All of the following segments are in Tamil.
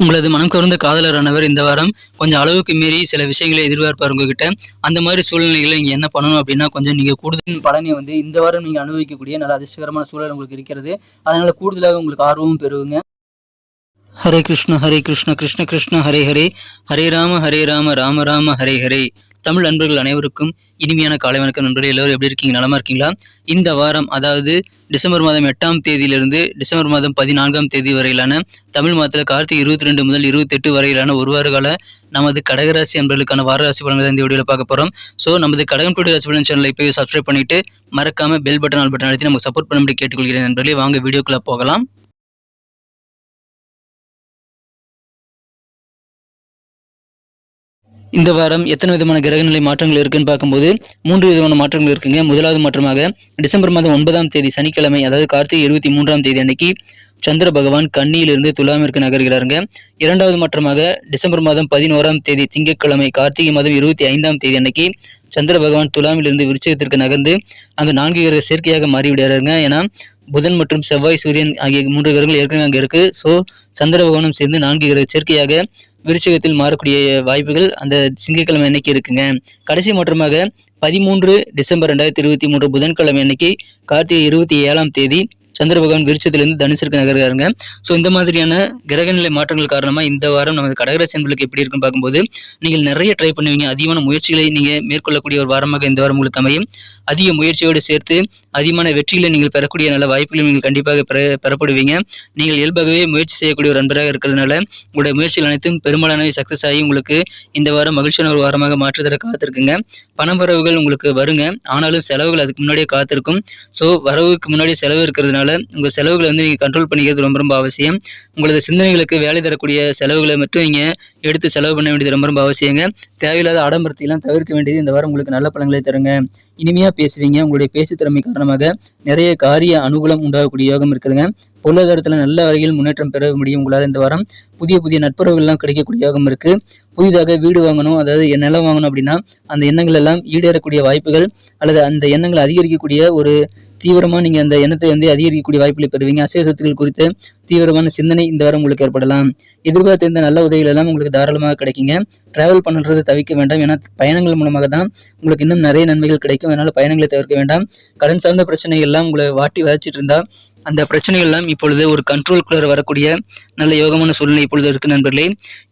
உங்களது மனம் கவர்ந்த காதலரானவர் இந்த வாரம் கொஞ்சம் அளவுக்கு மீறி சில விஷயங்களை எதிர்பார்ப்பார் உங்ககிட்ட. அந்த மாதிரி சூழ்நிலைகளை நீங்கள் என்ன பண்ணணும் அப்படின்னா கொஞ்சம் நீங்கள் கூடுதல் பலனை வந்து இந்த வாரம் நீங்கள் அனுபவிக்கக்கூடிய நல்ல அதிர்ஷ்டகரமான சூழல் உங்களுக்கு இருக்கிறது. அதனால கூடுதலாக உங்களுக்கு ஆர்வமும் பெறுவீங்க. ஹரே கிருஷ்ண ஹரே கிருஷ்ண கிருஷ்ண கிருஷ்ண ஹரே ஹரே. ஹரே ராம ஹரே ராம ராம ராம ஹரே ஹரே. தமிழ் நண்பர்கள் அனைவருக்கும் இனிமையான காலை வணக்கம் நண்பர்கள் எல்லோரும் எப்படி இருக்கீங்க? நலமா இருக்கீங்களா? இந்த வாரம் அதாவது டிசம்பர் மாதம் எட்டாம் தேதியிலிருந்து டிசம்பர் மாதம் பதினான்காம் தேதி வரையிலான தமிழ் மாதத்தில் கார்த்திகை இருபத்தி ரெண்டு முதல் இருபத்தெட்டு வரையிலான ஒரு வார கால நமது கடகராசி அன்பர்களுக்கான வார ராசி பலன்களை இந்த வீடியோவில் பார்க்க போகிறோம் ஸோ நமது கடகம் டுடே ராசி பலன் சேனலை இப்போ சப்ஸ்கிரைப் பண்ணிட்டு மறக்காம பெல் பட்டன் ஆல் பட்டன் அழுத்தி நமக்கு சப்போர்ட் பண்ணும்படி கேட்டுக்கொள்கிறேன் நண்பர்களே. வாங்க வீடியோக்குள்ளே போகலாம். இந்த வாரம் எத்தனை விதமான கிரகநிலை மாற்றங்கள் இருக்குன்னு பார்க்கும்போது மூன்று விதமான மாற்றங்கள் இருக்குங்க. முதலாவது மாற்றமாக டிசம்பர் மாதம் ஒன்பதாம் தேதி சனிக்கிழமை அதாவது கார்த்திகை இருபத்தி மூன்றாம் தேதி அன்னைக்கு சந்திர பகவான் கன்னியிலிருந்து துலாமிற்கு நகர்கிறாருங்க. இரண்டாவது மாற்றமாக டிசம்பர் மாதம் பதினோராம் தேதி திங்கட்கிழமை கார்த்திகை மாதம் இருபத்தி ஐந்தாம் தேதி அன்னைக்கு சந்திர பகவான் துலாமிலிருந்து விருச்சகத்திற்கு நகர்ந்து அங்கு நான்கு கிரக சேர்க்கையாக மாறிவிடுறாருங்க ஏன்னா புதன் மற்றும் செவ்வாய் சூரியன் ஆகிய மூன்று கிரகங்கள் ஏற்கனவே அங்கே இருக்கு. ஸோ சந்திர பகவானும் சேர்ந்து நான்கு கிரக சேர்க்கையாக விருச்சகத்தில் மாறக்கூடிய வாய்ப்புகள் அந்த திங்கட்கிழமை அன்னைக்கு இருக்குங்க. கடைசி மாற்றமாக பதிமூன்று டிசம்பர் ரெண்டாயிரத்தி இருபத்தி மூன்று புதன்கிழமை அன்னைக்கு கார்த்திகை இருபத்தி ஏழாம் தேதி சந்திர பகவான் விருச்சத்திலிருந்து தனுசிற்கு நகர்கிறாருங்க. ஸோ இந்த மாதிரியான கிரகநிலை மாற்றங்கள் காரணமாக இந்த வாரம் நமது கடகராசி என்பர்களுக்கு எப்படி இருக்குன்னு பார்க்கும்போது நீங்கள் நிறைய ட்ரை பண்ணுவீங்க. அதிகமான முயற்சிகளை நீங்கள் மேற்கொள்ளக்கூடிய ஒரு வாரமாக இந்த வாரம் உங்களுக்கு அமையும். அதிக முயற்சியோடு சேர்த்து அதிகமான வெற்றிகளை நீங்கள் பெறக்கூடிய நல்ல வாய்ப்புகளை நீங்கள் கண்டிப்பாக பெற பெறப்படுவீங்க. நீங்கள் இயல்பாகவே முயற்சி செய்யக்கூடிய ஒரு நண்பராக இருக்கிறதுனால உங்களுடைய முயற்சிகள் அனைத்தும் பெரும்பாலானவை சக்ஸஸ் ஆகி உங்களுக்கு இந்த வாரம் மகிழ்ச்சியான ஒரு வாரமாக மாற்றுதர காத்திருக்குங்க. பணம் வரவுகள் உங்களுக்கு வருங்க. ஆனாலும் செலவுகள் அதுக்கு முன்னாடியே காத்திருக்கும். ஸோ வரவுக்கு முன்னாடி செலவு இருக்கிறதுனால உங்கள் செலவுகளை வந்து நீங்கள் கண்ட்ரோல் பண்ணிக்கிறது ரொம்ப ரொம்ப அவசியம். உங்களது சிந்தனைகளுக்கு வேலை தரக்கூடிய செலவுகளை மட்டும் நீங்கள் எடுத்து செலவு பண்ண வேண்டியது ரொம்ப ரொம்ப அவசியங்க. தேவையில்லாத ஆடம்பரத்தையெல்லாம் தவிர்க்க வேண்டியது இந்த வாரம் உங்களுக்கு நல்ல பலன்களை தருங்க. இனிமையாக பேசுவீங்க. உங்களுடைய பேச்சு திறமை காரணமாக நிறைய காரிய அனுகூலம் உண்டாகக்கூடிய யோகம் இருக்குதுங்க. பொருளாதாரத்தில் நல்ல வகையில் முன்னேற்றம் பெற முடியும் உங்களால் இந்த வாரம். புதிய புதிய நட்புறவுகள்லாம் கிடைக்கக்கூடிய யோகம் இருக்கு. புதிதாக வீடு வாங்கணும் அதாவது நிலம் வாங்கணும் அப்படின்னா அந்த எண்ணங்கள் எல்லாம் ஈடேறக்கூடிய வாய்ப்புகள் அல்லது அந்த எண்ணங்களை அதிகரிக்கக்கூடிய ஒரு தீவிரமாக நீங்கள் அந்த எண்ணத்தை வந்து அதிகரிக்கக்கூடிய வாய்ப்புகளை பெறுவீங்க. அசைய சொத்துக்கள் குறித்து தீவிரமான சிந்தனை இந்த வாரம் உங்களுக்கு ஏற்படலாம். எதிர்பார்த்து இந்த நல்ல உதவிகள் எல்லாம் உங்களுக்கு தாராளமாக கிடைக்குங்க. டிராவல் பண்ணுறதை தவிர்க்க வேண்டாம். ஏன்னா பயணங்கள் மூலமாக தான் உங்களுக்கு இன்னும் நிறைய நன்மைகள் கிடைக்கும். அதனால பயணங்களை தவிர்க்க வேண்டாம். கடன் சார்ந்த பிரச்சனைகள் எல்லாம் உங்களை வாட்டி வதச்சிட்டு இருந்தால் அந்த பிரச்சனைகள் எல்லாம் இப்பொழுது ஒரு கண்ட்ரோல்குள்ளே வரக்கூடிய நல்ல யோகமான சூழ்நிலை இப்பொழுது இருக்கு நண்பர்களே.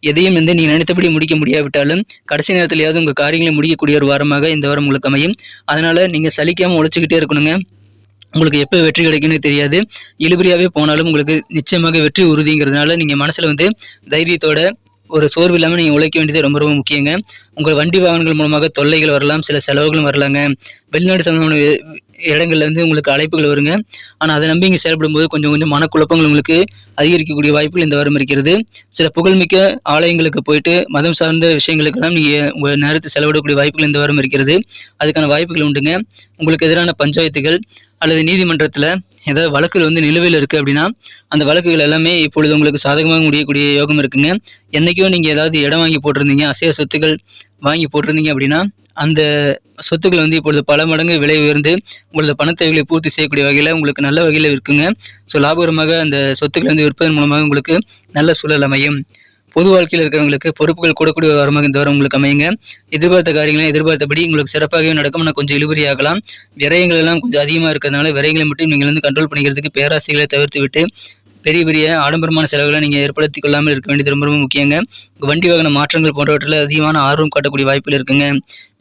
எதையும் வந்து நீங்கள் நினைத்தபடி முடிக்க முடியாவிட்டாலும் கடைசி நேரத்திலேயாவது உங்கள் காரியங்களை முடிக்கக்கூடிய ஒரு வாரமாக இந்த வாரம் உங்களுக்கு அமையும். அதனால நீங்க சலிக்காமல் உழைச்சிக்கிட்டே இருக்கணுங்க. உங்களுக்கு எப்போ வெற்றி கிடைக்குன்னு தெரியாது. இழுபறியாகவே போனாலும் உங்களுக்கு நிச்சயமாக வெற்றி உறுதிங்கிறதுனால நீங்கள் மனசில் வந்து தைரியத்தோட ஒரு சோர்வு இல்லாமல் நீங்கள் உழைக்க வேண்டியது ரொம்ப ரொம்ப முக்கியங்க. உங்கள் வண்டி வாகனங்கள் மூலமாக தொல்லைகள் வரலாம் சில செலவுகளும் வரலாங்க. வெளிநாடு சம்பந்தமான இடங்கள்ல வந்து உங்களுக்கு அழைப்புகள் வருங்க. ஆனால் அதை நம்பி இங்கே செயல்படும் போது கொஞ்சம் கொஞ்சம் மனக்குழப்பங்கள் உங்களுக்கு அதிகரிக்கக்கூடிய வாய்ப்புகள் இந்த வாரம் இருக்கிறது. சில புகழ்மிக்க ஆலயங்களுக்கு போயிட்டு மதம் சார்ந்த விஷயங்களுக்கெல்லாம் நீங்கள் உங்கள் நேரத்தை செலவிடக்கூடிய வாய்ப்புகள் இந்த வாரம் இருக்கிறது. அதுக்கான வாய்ப்புகள் உண்டுங்க. உங்களுக்கு எதிரான பஞ்சாயத்துகள் அல்லது நீதிமன்றத்தில் ஏதாவது வழக்குகள் வந்து நிலுவையில் இருக்குது அப்படின்னா அந்த வழக்குகள் எல்லாமே இப்பொழுது உங்களுக்கு சாதகமாக முடியக்கூடிய யோகம் இருக்குங்க. என்றைக்கும் நீங்கள் ஏதாவது இடம் வாங்கி போட்டிருந்தீங்க அசைய சொத்துக்கள் வாங்கி போட்டிருந்தீங்க அப்படின்னா அந்த சொத்துக்கள் வந்து இப்பொழுது பல மடங்கு விலை உயர்ந்து உங்களது பணத்தேவைகளை பூர்த்தி செய்யக்கூடிய வகையில் உங்களுக்கு நல்ல வகையில் இருக்குங்க. ஸோ லாபகரமாக அந்த சொத்துக்களை வந்து விற்பதன் மூலமாக உங்களுக்கு நல்ல சூழல் அமையும். பொது வாழ்க்கையில் இருக்கிறவங்களுக்கு பொறுப்புகள் கூடக்கூடிய ஒரு வாரமாக இந்த வாரம் உங்களுக்கு அமையுங்க. எதிர்பார்த்த காரியங்களும் எதிர்பார்த்தபடி உங்களுக்கு சிறப்பாகவே நடக்கும். ஆனால் கொஞ்சம் இழுபறியாகலாம். விரயங்கள் எல்லாம் கொஞ்சம் அதிகமாக இருக்கிறதுனால விரயங்களை மட்டும் நீங்கள் வந்து கண்ட்ரோல் பண்ணிக்கிறதுக்கு பேராசைகளை தவிர்த்து விட்டு பெரிய பெரிய ஆடம்பரமான செலவுகளை நீங்கள் ஏற்படுத்தி கொள்ளாமல் இருக்க வேண்டியது ரொம்ப ரொம்ப முக்கியங்க. உங்கள் வண்டி வாகன மாற்றங்கள் போன்றவற்றில் அதிகமான ஆர்வம் காட்டக்கூடிய வாய்ப்புகள் இருக்குங்க.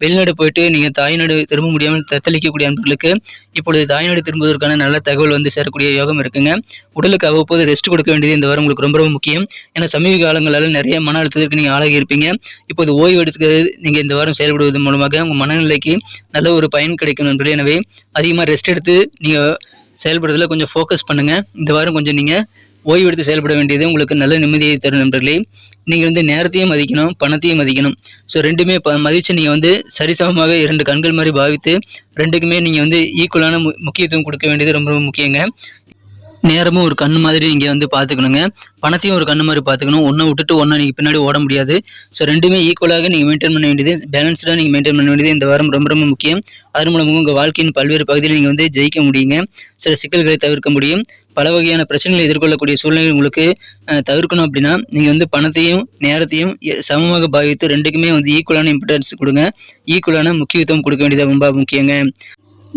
வெளிநாடு போயிட்டு நீங்கள் தாய்நாடு திரும்ப முடியாமல் தத்தளிக்கக்கூடிய அன்பர்களுக்கு இப்பொழுது தாய்நாடு திரும்புவதற்கான நல்ல தகவல் வந்து சேரக்கூடிய யோகம் இருக்குங்க. உடலுக்கு அவ்வப்போது ரெஸ்ட் கொடுக்க வேண்டியது இந்த வாரம் உங்களுக்கு ரொம்ப ரொம்ப முக்கியம். ஏன்னா சமீப காலங்களால் நிறைய மன அழுத்தத்திற்கு நீங்கள் ஆளாகி இருப்பீங்க. இப்போது ஓய்வு எடுத்துக்கிறது நீங்கள் இந்த வாரம் செயல்படுவதன் மூலமாக உங்கள் மனநிலைக்கு நல்ல ஒரு பயன் கிடைக்கும் நண்பர்களே எனவே அதிகமாக ரெஸ்ட் எடுத்து நீங்கள் செயல்படுறதுல கொஞ்சம் ஃபோக்கஸ் பண்ணுங்கள் இந்த வாரம் கொஞ்சம் நீங்கள் ஓய்வு எடுத்து செயல்பட வேண்டியது உங்களுக்கு நல்ல நிம்மதியை தரும் நண்பர்களே. நீங்கள் வந்து நேரத்தையும் மதிக்கணும் பணத்தையும் மதிக்கணும். ஸோ ரெண்டுமே ப மதித்து நீங்கள் வந்து சரிசமமாக இரண்டு கண்கள் மாதிரி பாவித்து ரெண்டுக்குமே நீங்கள் வந்து ஈக்குவலான மு முக்கியத்துவம் கொடுக்க வேண்டியது ரொம்ப ரொம்ப முக்கியங்க. நேரமும் ஒரு கண்ணு மாதிரி நீங்கள் வந்து பார்த்துக்கணுங்க பணத்தையும் ஒரு கண்ணு மாதிரி பார்த்துக்கணும் ஒன்றை விட்டுட்டு ஒன்றை நீங்கள் பின்னாடி ஓட முடியாது. ஸோ ரெண்டுமே ஈக்குவலாக நீங்கள் மெயின்டைன் பண்ண வேண்டியது. பேலன்ஸ்டாக நீங்கள் மெயின்டைன் பண்ண வேண்டியது. இந்த வாரம் ரொம்ப ரொம்ப முக்கியம். அதன் மூலமாக உங்கள் வாழ்க்கையின் பல்வேறு பகுதியில் நீங்கள் வந்து ஜெயிக்க முடியுங்க. சில சிக்கல்களை தவிர்க்க முடியும். பல வகையான பிரச்சனைகளை எதிர்கொள்ளக்கூடிய சூழ்நிலை உங்களுக்கு தவிர்க்கணும் அப்படின்னா நீங்கள் வந்து பணத்தையும் நேரத்தையும் சமமாக பாவித்து ரெண்டுக்குமே வந்து ஈக்குவலான இம்பார்ட்டன்ஸ் கொடுங்க. ஈக்குவலான முக்கியத்துவம் கொடுக்க வேண்டியது ரொம்ப முக்கியங்க.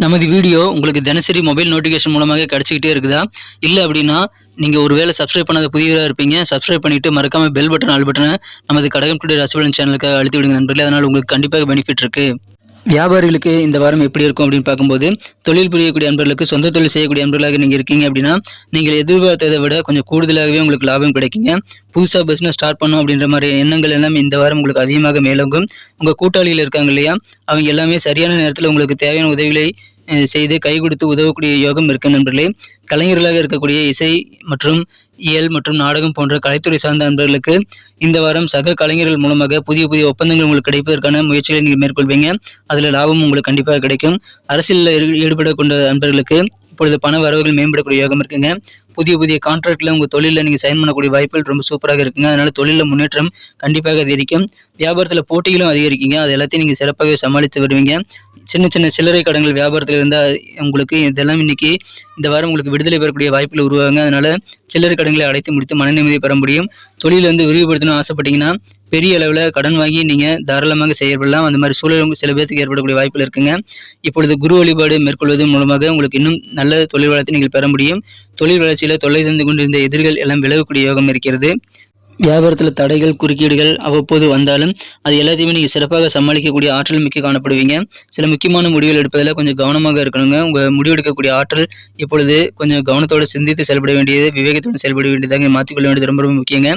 நமது வீடியோ உங்களுக்கு தினசரி மொபைல் நோட்டிஃபிகேஷன் மூலமாக கிடச்சிக்கிட்டே இருக்குதா? இல்லை அப்படின்னா நீங்கள் ஒரு வேளை சப்ஸ்கிரைப் பண்ணாத புதியவராக இருப்பீங்க. சப்ஸ்கிரைப் பண்ணிவிட்டு மறக்காமல் பெல் பட்டன் ஆல் பட்டனை நமது கடகம் டுடே ராசிபலன் சேனலுக்காக அழுத்தி விடுங்க நண்பர்களே. அதனால் உங்களுக்கு கண்டிப்பாக பெனிஃபிட் இருக்குது வியாபாரிகளுக்கு இந்த வாரம் எப்படி இருக்கும் அப்படின்னு பார்க்கும்போது தொழில் புரியக்கூடிய அன்பர்களுக்கு சொந்த தொழில் செய்யக்கூடிய அன்பர்களாக நீங்கள் இருக்கீங்க அப்படின்னா நீங்கள் எதிர்பார்த்ததை விட கொஞ்சம் கூடுதலாகவே உங்களுக்கு லாபம் கிடைக்குங்க. புதுசாக பிஸ்னஸ் ஸ்டார்ட் பண்ணோம் அப்படின்ற மாதிரி எண்ணங்கள் எல்லாம் இந்த வாரம் உங்களுக்கு அதிகமாக மேலோங்கும். உங்கள் கூட்டாளிகள் இருக்காங்க இல்லையா? அவங்க எல்லாமே சரியான நேரத்தில் உங்களுக்கு தேவையான உதவிகளை செய்து கை கொடுத்து உதவக்கூடிய யோகம் இருக்கு நண்பர்களே. கலைஞர்களாக இருக்கக்கூடிய இசை மற்றும் இயல் மற்றும் நாடகம் போன்ற கலைத்துறை சார்ந்த நண்பர்களுக்கு இந்த வாரம் சக கலைஞர்கள் மூலமாக புதிய புதிய ஒப்பந்தங்கள் உங்களுக்கு கிடைப்பதற்கான முயற்சிகளை நீங்கள் மேற்கொள்வீங்க. அதில் லாபம் உங்களுக்கு கண்டிப்பாக கிடைக்கும். அரசியலில் ஈடுபட கொண்ட நண்பர்களுக்கு இப்பொழுது பண வரவுகள் மேம்படக்கூடிய யோகம் இருக்குங்க. புதிய புதிய கான்ட்ராக்டில் உங்கள் தொழிலில் நீங்கள் சைன் பண்ணக்கூடிய வாய்ப்புகள் ரொம்ப சூப்பராக இருக்குங்க. அதனால் தொழிலில் முன்னேற்றம் கண்டிப்பாக அதிகரிக்கும். வியாபாரத்தில் போட்டிகளும் அதிகரிக்குங்க. அது எல்லாத்தையும் நீங்கள் சிறப்பாக சமாளித்து வருவீங்க சின்ன சின்ன சில்லறை கடன்கள் வியாபாரத்தில் இருந்தால் உங்களுக்கு இதெல்லாம் இன்னைக்கு இந்த வாரம் உங்களுக்கு விடுதலை பெறக்கூடிய வாய்ப்புகள் உருவாங்க அதனால் சில்லறை கடன்களை அடைத்து முடித்து மன நிம்மதி பெற முடியும். தொழில் வந்து விரிவுபடுத்தணும்னு ஆசைப்பட்டீங்கன்னா பெரிய அளவில் கடன் வாங்கி நீங்கள் தாராளமாக செயல்படலாம் அந்த மாதிரி சூழல் சில பேர்த்துக்கு ஏற்படக்கூடிய வாய்ப்புகள் இருக்குங்க. இப்பொழுது குரு வழிபாடு மேற்கொள்வது மூலமாக உங்களுக்கு இன்னும் நல்ல தொழில் வளத்தை நீங்கள் பெற முடியும். தொழில் வளர்ச்சியில் தொல்லை தந்து கொண்டிருந்த எதிர்கள் எல்லாம் விலகக்கூடிய யோகம் இருக்கிறது. வியாபாரத்தில் தடைகள் குறுக்கீடுகள் அவ்வப்போது வந்தாலும் அது எல்லாத்தையுமே நீங்கள் சிறப்பாக சமாளிக்கக்கூடிய ஆற்றல் மிக்க காணப்படுவீங்க. சில முக்கியமான முடிவுகள் எடுப்பதில் கொஞ்சம் கவனமாக இருக்கணுங்க. உங்கள் முடிவெடுக்கக்கூடிய ஆற்றல் இப்பொழுது கொஞ்சம் கவனத்தோடு சிந்தித்து செயல்பட வேண்டியது விவேகத்தோடு செயல்பட வேண்டியதாக மாற்றிக்கொள்ள வேண்டியது ரொம்ப ரொம்ப முக்கியங்க.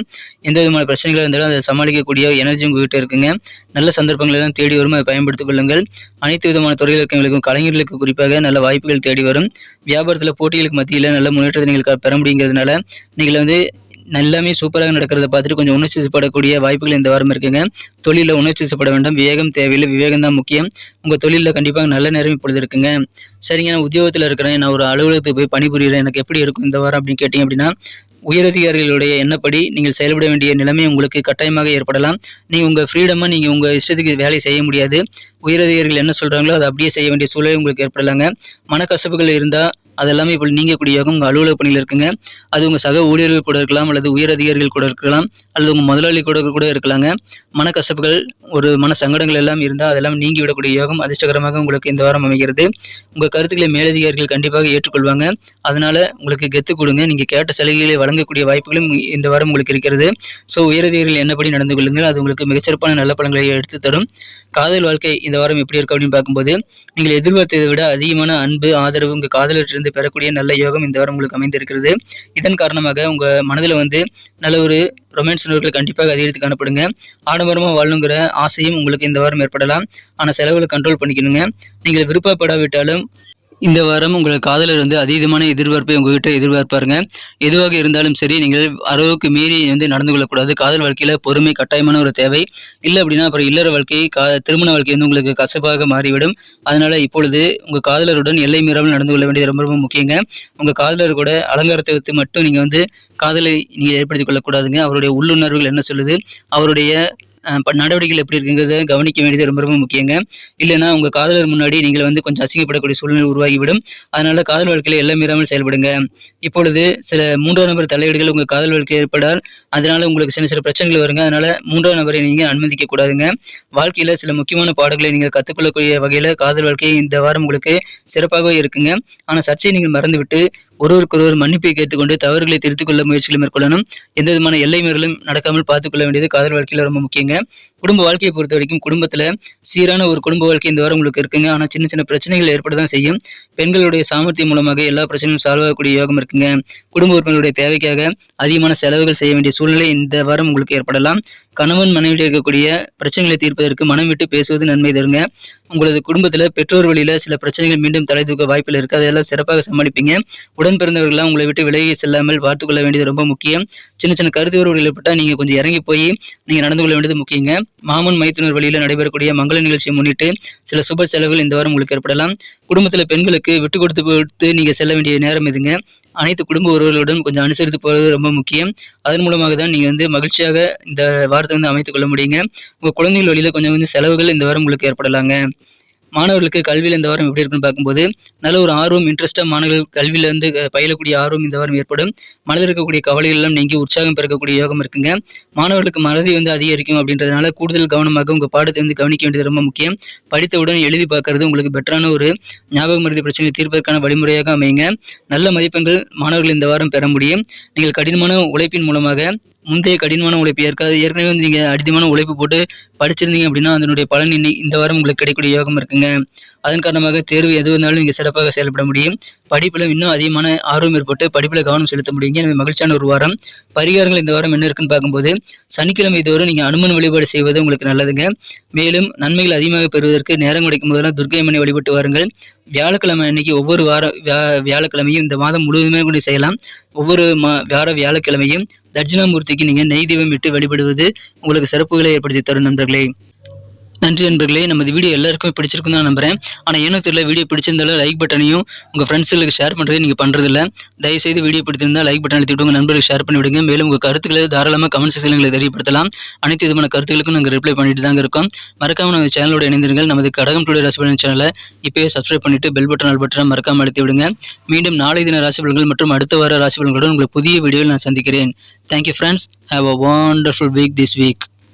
எந்த விதமான பிரச்சனைகள் இருந்தாலும் அதை சமாளிக்கக்கூடிய எனர்ஜி உங்ககிட்ட இருக்குங்க. நல்ல சந்தர்ப்பங்கள் எல்லாம் தேடி வரும் அதை பயன்படுத்திக் கொள்ளுங்கள். அனைத்து விதமான துறையில் இருக்கவங்களுக்கும் கலைஞர்களுக்கு குறிப்பாக நல்ல வாய்ப்புகள் தேடி வரும். வியாபாரத்தில் போட்டிகளுக்கு மத்தியில் நல்ல முன்னேற்றத்தை நீங்கள் பெற முடியுங்கிறதுனால நீங்கள் வந்து எல்லாமே சூப்பராக நடக்கிறத பார்த்துட்டு கொஞ்சம் உணர்ச்சிப்படக்கூடிய வாய்ப்புகள் இந்த வாரம் இருக்குங்க. தொழிலில் உணர்ச்சிப்பட வேண்டாம். விவேகம் தேவையில்லை. விவேகம் தான் முக்கியம். உங்கள் தொழிலில் கண்டிப்பாக நல்ல நேரம் இப்பொழுது இருக்குங்க. சரிங்க நான் உத்தியோகத்தில் இருக்கிறேன். நான் ஒரு அலுவலகத்துக்கு போய் பணிபுரிகிறேன் எனக்கு எப்படி இருக்கும் இந்த வாரம் அப்படின்னு கேட்டிங்க அப்படின்னா உயரதிகாரிகளுடைய எண்ணப்படி நீங்கள் செயல்பட வேண்டிய நிலைமை உங்களுக்கு கட்டாயமாக ஏற்படலாம். நீங்கள் உங்கள் ஃப்ரீடமாக நீங்கள் உங்கள் இஷ்டத்துக்கு வேலை செய்ய முடியாது. உயரதிகாரிகள் என்ன சொல்கிறாங்களோ அதை அப்படியே செய்ய வேண்டிய சூழல் உங்களுக்கு ஏற்படலாங்க. மனக்கசப்புகள் இருந்தால் அதெல்லாமே இப்போ நீங்கக்கூடிய யோகம் உங்கள் அலுவலக பணியில் இருக்குங்க. அது உங்கள் சக ஊழியர்கள் கூட இருக்கலாம் அல்லது உயர் அதிகாரிகள் கூட இருக்கலாம் அல்லது உங்கள் முதலாளி கூட கூட இருக்கலாங்க. மனக்கசப்புகள் ஒரு மன சங்கடங்கள் எல்லாம் இருந்தால் அதெல்லாம் நீங்கி விடக்கூடிய யோகம் அதிர்ஷ்டகரமாக உங்களுக்கு இந்த வாரம் அமைகிறது. உங்கள் கருத்துக்களை மேலதிகாரிகள் கண்டிப்பாக ஏற்றுக்கொள்வாங்க. அதனால உங்களுக்கு கெத்து கொடுங்க. நீங்கள் கேட்ட சலுகைகளை வழங்கக்கூடிய வாய்ப்புகளும் இந்த வாரம் உங்களுக்கு இருக்கிறது. ஸோ உயரதிகாரிகள் என்னப்படி நடந்து கொள்ளுங்கள் அது உங்களுக்கு மிகச்சிறப்பான நல்ல பலன்களை எடுத்து தரும். காதல் வாழ்க்கை இந்த வாரம் எப்படி இருக்கு அப்படின்னு பார்க்கும்போது நீங்கள் எதிர்பார்த்ததை விட அதிகமான அன்பு ஆதரவு உங்கள் வந்து பெறக்கூடிய நல்ல யோகம் இந்த வாரம் உங்களுக்கு அமைந்திருக்கிறது. இதன் காரணமாக உங்கள் மனதில் வந்து நல்ல ஒரு ரொமான்ஸ் உணர்வுகள் கண்டிப்பாக அதிகரித்து காணப்படுங்க. ஆடம்பரமாக வாழணுங்கிற ஆசையும் உங்களுக்கு இந்த வாரம் ஏற்படலாம். ஆனால் செலவுகளை கண்ட்ரோல் பண்ணிக்கணுங்க. நீங்கள் விருப்பப்படாவிட்டாலும் இந்த வாரம் உங்கள் காதலர் வந்து அதீதமான எதிர்பார்ப்பை உங்ககிட்ட எதிர்பார்ப்பாருங்க. எதுவாக இருந்தாலும் சரி நீங்கள் அளவுக்கு மீறி வந்து நடந்து கொள்ளக்கூடாது. காதல் வாழ்க்கையில் பொறுமை கட்டாயமான ஒரு தேவை. இல்லை அப்படின்னா அப்புறம் இல்லற வாழ்க்கை கா திருமண வாழ்க்கை வந்து உங்களுக்கு கசப்பாக மாறிவிடும். அதனால் இப்பொழுது உங்கள் காதலருடன் எல்லை மீறாமல் நடந்து கொள்ள வேண்டியது ரொம்ப ரொம்ப முக்கியங்க. உங்கள் காதலர் கூட அலங்காரத்தை வைத்து மட்டும் நீங்கள் வந்து காதலை நீங்கள் ஏற்படுத்திக் கொள்ளக்கூடாதுங்க. அவருடைய உள்ளுணர்வுகள் என்ன சொல்லுது? அவருடைய நடவடிக்கைகள் எப்படி இருக்குங்கிறத கவனிக்க வேண்டியது ரொம்ப ரொம்ப முக்கியங்க. இல்லைன்னா உங்கள் காதலர் முன்னாடி நீங்கள் வந்து கொஞ்சம் அசிங்கப்படக்கூடிய சூழ்நிலை உருவாகிவிடும். அதனால் காதல் வாழ்க்கையில் எல்லாம் மீறாமல் செயல்படுங்க. இப்பொழுது சில மூன்றாம் நபர் தலையீடுகள் உங்கள் காதல் வாழ்க்கை ஏற்படால் அதனால் உங்களுக்கு சின்ன சில பிரச்சனைகள் வருங்க. அதனால் மூன்றாம் நபரை நீங்கள் அனுமதிக்க கூடாதுங்க. வாழ்க்கையில் சில முக்கியமான பாடங்களை நீங்கள் கற்றுக்கொள்ளக்கூடிய வகையில் காதல் வாழ்க்கை இந்த வாரம் உங்களுக்கு சிறப்பாகவே இருக்குங்க. ஆனால் சர்ச்சையை நீங்கள் மறந்துவிட்டு ஒருவருக்கொருவர் மன்னிப்பை கேட்டுக்கொண்டு தவறுகளை திருத்திக் கொள்ள முயற்சிகளை மேற்கொள்ளணும். எந்த விதமான எல்லை மீறலும் நடக்காமல் பார்த்துக்கொள்ள வேண்டியது காதல் வாழ்க்கையில் ரொம்ப முக்கியங்க. குடும்ப வாழ்க்கையை பொறுத்த வரைக்கும் குடும்பத்தில் சீரான ஒரு குடும்ப வாழ்க்கை இந்த வாரம் உங்களுக்கு இருக்குங்க. ஆனால் சின்ன சின்ன பிரச்சனைகள் ஏற்பட தான் செய்யும். பெண்களுடைய சாமர்த்தியம் மூலமாக எல்லா பிரச்சனையும் சால்வ் ஆகக்கூடிய யோகம் இருக்குங்க. குடும்ப உறுப்பினருடைய தேவைக்காக அதிகமான செலவுகள் செய்ய வேண்டிய சூழ்நிலை இந்த வாரம் உங்களுக்கு ஏற்படலாம். கணவன் மனைவியில் இருக்கக்கூடிய பிரச்சனைகளை தீர்ப்பதற்கு மனம் விட்டு பேசுவது நன்மை தருங்க. உங்களது குடும்பத்தில் பெற்றோர் வழியில் சில பிரச்சனைகள் மீண்டும் தலை தூக்க வாய்ப்பில் இருக்குது அதெல்லாம் சிறப்பாக சமாளிப்பீங்க. உடன் பிறந்தவர்கள்லாம் உங்களை விட்டு விலகி செல்லாமல் பார்த்துக்கொள்ள வேண்டியது ரொம்ப முக்கியம். சின்ன சின்ன கருத்து உறவுகள் ஏற்பட்டால் நீங்கள் கொஞ்சம் இறங்கி போய் நீங்கள் நடந்து கொள்ள வேண்டியது முக்கியங்க. மாமன் மைத்துனர் வழியில் நடைபெறக்கூடிய மங்கள நிகழ்ச்சியை முன்னிட்டு சில சுப செலவுகள் இந்த வாரம் உங்களுக்கு ஏற்படலாம். குடும்பத்தில் பெண்களுக்கு விட்டு கொடுத்து கொடுத்து நீங்கள் செல்ல வேண்டிய நேரம் இதுங்க. அனைத்து குடும்ப உறவுகளுடன் கொஞ்சம் அனுசரித்து போகிறது ரொம்ப முக்கியம். அதன் மூலமாக தான் நீங்கள் வந்து மகிழ்ச்சியாக இந்த வாரத்தை வந்து அமைத்துக் கொள்ள முடியுங்க. உங்கள் குழந்தைகள் வழியில் கொஞ்சம் கொஞ்சம் செலவுகள் இந்த வாரம் உங்களுக்கு ஏற்படலாங்க. மாணவர்களுக்கு கல்வியில் இந்த வாரம் எப்படி இருக்குன்னு பார்க்கும்போது நல்ல ஒரு ஆர்வம் இன்ட்ரெஸ்ட்டாக மாணவர்கள் கல்வியில இருந்து பயிலக்கூடிய ஆர்வம் இந்த வாரம் ஏற்படும். மனதில் இருக்கக்கூடிய கவலைகள் எல்லாம் நீங்கி உற்சாகம் பிறக்கக்கூடிய யோகம் இருக்குங்க. மாணவர்களுக்கு மறதி வந்து அதிகரிக்கும் அப்படின்றதுனால கூடுதல் கவனமாக உங்கள் பாடத்தை வந்து கவனிக்க வேண்டியது ரொம்ப முக்கியம். படித்தவுடன் எழுதி பார்க்கறது உங்களுக்கு பெட்டரான ஒரு ஞாபக மருதி பிரச்சனை தீர்ப்பதற்கான வழிமுறையாக அமையுங்க. நல்ல மதிப்பெண்கள் மாணவர்கள் இந்த வாரம் பெற முடியும். நீங்கள் கடினமான உழைப்பின் மூலமாக முந்தைய கடினமான உழைப்பு. ஏற்காது ஏற்கனவே வந்து நீங்கள் அடிதமான உழைப்பு போட்டு படிச்சிருந்தீங்க அப்படின்னா அதனுடைய பலன் இன்னி இந்த வாரம் உங்களுக்கு கிடைக்கக்கூடிய யோகம் இருக்குங்க. அதன் காரணமாக தேர்வு எது இருந்தாலும் நீங்கள் சிறப்பாக செயல்பட முடியும். படிப்பில் இன்னும் அதிகமான ஆர்வம் ஏற்பட்டு படிப்பில் கவனம் செலுத்த முடியுங்க. எனவே மகிழ்ச்சியான ஒரு வாரம். பரிகாரங்கள் இந்த வாரம் என்ன இருக்குன்னு பார்க்கும்போது சனிக்கிழமை தோறும் நீங்கள் அனுமன் வழிபாடு செய்வது உங்களுக்கு நல்லதுங்க. மேலும் நன்மைகள் அதிகமாக பெறுவதற்கு நேரம் கிடைக்கும் போதெல்லாம் துர்க்கை அம்மனை வழிபட்டு வாருங்கள். வியாழக்கிழமை அன்னைக்கு ஒவ்வொரு வார வியா வியாழக்கிழமையும் இந்த மாதம் முழுவதுமே கூட செய்யலாம். ஒவ்வொரு மா வார வியாழக்கிழமையும் தட்சிணாமூர்த்திக்கு நீங்கள் நெய் தீபம் விட்டு வழிபடுவது உங்களுக்கு சிறப்புகளை ஏற்படுத்தி தரும் நண்பர்களே. நன்றி நண்பர்களே. நம்ம வீடியோ எல்லாருக்குமே பிடிச்சிருக்கும் தான் நம்புறேன். ஆனால் ஏனோ தெரியல வீடியோ பிடிச்சிருந்தாலும் லைக் பட்டனையும் உங்கள் ஃப்ரெண்ட்ஸுகளுக்கு ஷேர் பண்ணுறது நீங்கள் பண்ணுறதில்ல தயவுசெய்து வீடியோ பிடிச்சிருந்தால் லைக் பட்டன் அழுத்தி உங்கள் நண்பர்களுக்கு ஷேர் பண்ணி விடுங்க. மேலும் உங்கள் கருத்துக்களை தாராளமாக கமெண்ட் செக்ஷனில் தெரியப்படுத்தலாம். அனைத்து விதமான கருத்துக்களுக்கும் நாங்கள் ரிப்ளை பண்ணிட்டு தாங்க இருக்கோம். மறக்காமல் நம்ம சேனலோட இணைந்திருங்கள். நமது கடகம் டுடே ராசிபலன் சேனலை இப்போயே சப்ஸ்கிரைப் பண்ணிட்டு பெல் பட்டன் ஆல் பட்டனை மறக்காமல் அழுத்தி விடுங்க. மீண்டும் நாளை தின ராசிபலன்கள் மற்றும் அடுத்த வார ராசிபலன்களுடன் உங்களை புதிய வீடியோவில் நான் சந்திக்கிறேன். Thank you friends have a wonderful week this week